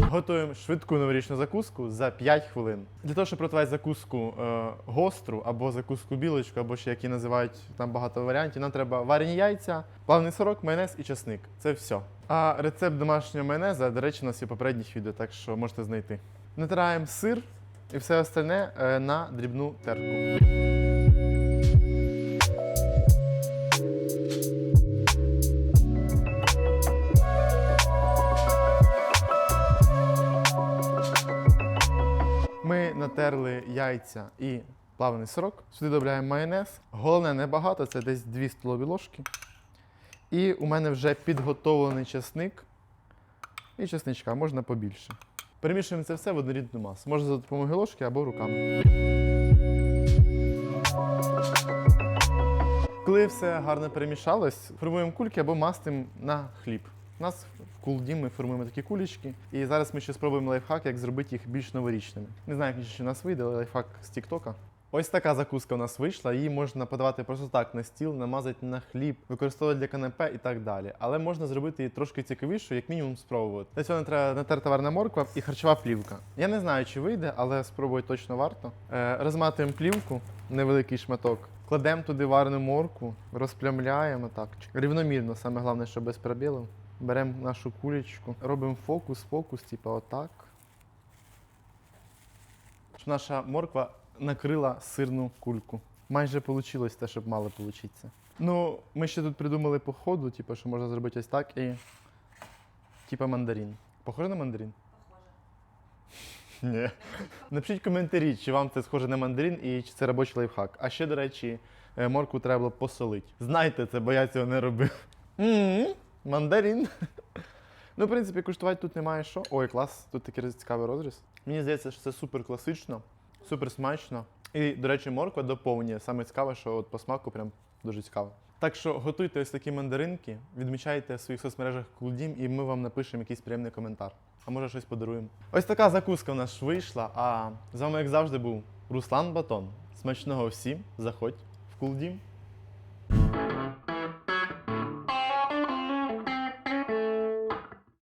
Готуємо швидку новорічну закуску за 5 хвилин. Для того, щоб приготувати закуску е, гостру або закуску білочку, або ще які називають там багато варіантів, нам треба варені яйця, плавний сирок, майонез і часник. Це все. А рецепт домашнього майонеза, до речі, у нас є попередніх відео, так що можете знайти. Натираємо сир і все остальне е, на дрібну терку. Ми натерли яйця і плавлений сирок. Сюди додаємо майонез. Головне небагато, це десь 2 столові ложки. І у мене вже підготовлений часник. І часничка, можна побільше. Перемішуємо це все в однорідну масу. Можна за допомогою ложки або руками. Коли все гарно перемішалось, формуємо кульки або мастимо на хліб. У нас в кулді ми формуємо такі кулечки. І зараз ми ще спробуємо лайфхак, як зробити їх більш новорічними. Не знаю, як ще у нас вийде, але лайфхак з Тіктока. Ось така закуска у нас вийшла. Її можна подавати просто так на стіл, намазати на хліб, використовувати для канапе і так далі. Але можна зробити її трошки цікавішою, як мінімум спробувати. Для цього нам треба натерта варна морква і харчова плівка. Я не знаю, чи вийде, але спробувати точно варто. Е, розматуємо плівку, невеликий шматок. Кладемо туди варену моркву, розплямляємо так. Рівномірно, саме головне, щоб без пробілів. Беремо нашу кулечку, робимо фокус, фокус, типу отак. Щоб наша морква накрила сирну кульку. Майже вийшло те, щоб мало получитися. Ну, ми ще тут придумали по ходу, типу, що можна зробити ось так і. Типа мандарин. Похоже на мандарин? Ні. Напишіть коментарі, чи вам це схоже на мандарин і чи це робочий лайфхак. А ще, до речі, е, моркву треба було посолити. Знайте це, бо я цього не робив. Мандарин. Ну, в принципі, куштувати тут немає що. Ой, клас, тут такий цікавий розріз. Мені здається, що це супер класично, супер смачно. І, до речі, морква доповнює. Саме цікаве, що от по смаку прям дуже цікаво. Так що готуйте ось такі мандаринки, відмічайте в своїх соцмережах Кулдім, і ми вам напишемо якийсь приємний коментар. А може щось подаруємо. Ось така закуска в нас вийшла. А з вами, як завжди, був Руслан Батон. Смачного всім, заходь в Кулдім.